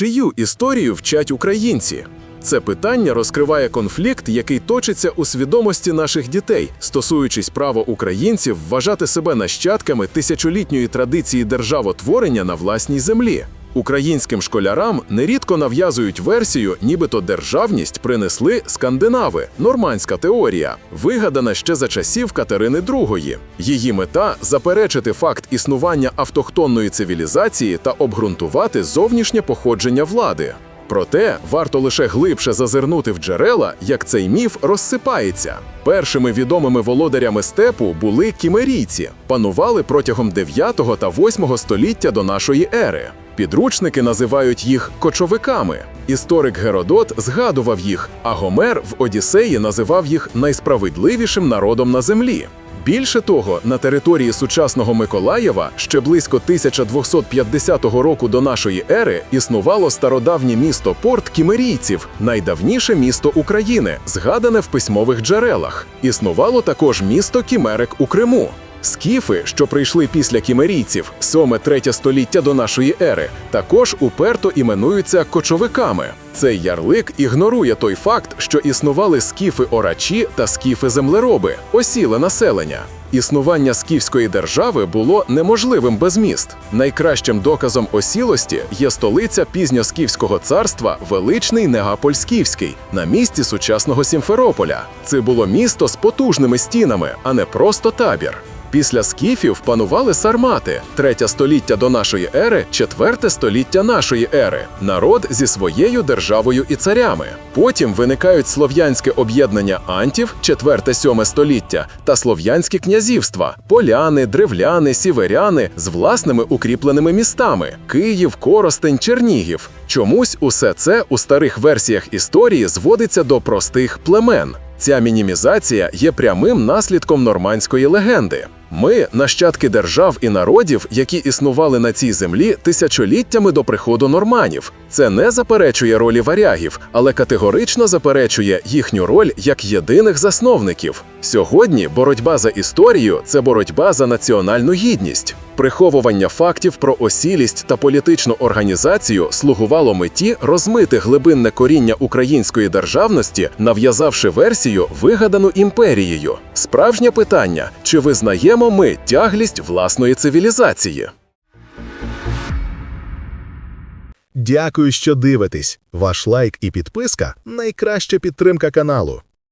Чию історію вчать українці? Це питання розкриває конфлікт, який точиться у свідомості наших дітей, стосуючись права українців вважати себе нащадками тисячолітньої традиції державотворення на власній землі. Українським школярам нерідко нав'язують версію, нібито державність принесли скандинави, нормандська теорія, вигадана ще за часів Катерини II. Її мета заперечити факт існування автохтонної цивілізації та обґрунтувати зовнішнє походження влади. Проте варто лише глибше зазирнути в джерела, як цей міф розсипається. Першими відомими володарями степу були кімерійці, панували протягом 9 та 8 століття до нашої ери. Підручники називають їх кочовиками. Історик Геродот згадував їх, а Гомер в Одіссеї називав їх найсправедливішим народом на землі. Більше того, на території сучасного Миколаєва ще близько 1250 року до нашої ери існувало стародавнє місто Порт Кімерійців, найдавніше місто України, згадане в письмових джерелах. Існувало також місто Кімерик у Криму. Скіфи, що прийшли після кімерійців, 7-3 століття до нашої ери, також уперто іменуються кочовиками. Цей ярлик ігнорує той факт, що існували скіфи-орачі та скіфи-землероби, осіле населення. Існування скіфської держави було неможливим без міст. Найкращим доказом осілості є столиця пізньоскіфського царства величний Негаполь-Скіфський на місці сучасного Сімферополя. Це було місто з потужними стінами, а не просто табір. Після скіфів панували сармати, третє століття до нашої ери, четверте століття нашої ери, народ зі своєю державою і царями. Потім виникають слов'янське об'єднання антів, четверте-сьоме століття, та слов'янські князівства, поляни, древляни, сіверяни з власними укріпленими містами: Київ, Коростень, Чернігів. Чомусь усе це у старих версіях історії зводиться до простих племен. Ця мінімізація є прямим наслідком нормандської легенди. Ми нащадки держав і народів, які існували на цій землі тисячоліттями до приходу норманів. Це не заперечує ролі варягів, але категорично заперечує їхню роль як єдиних засновників. Сьогодні боротьба за історію це боротьба за національну гідність. Приховування фактів про осілість та політичну організацію слугувало меті розмити глибинне коріння української державності, нав'язавши версію, вигадану імперією. Справжнє питання: чи визнаємо ми тяглість власної цивілізації? Дякую, що дивитесь. Ваш лайк і підписка найкраща підтримка каналу.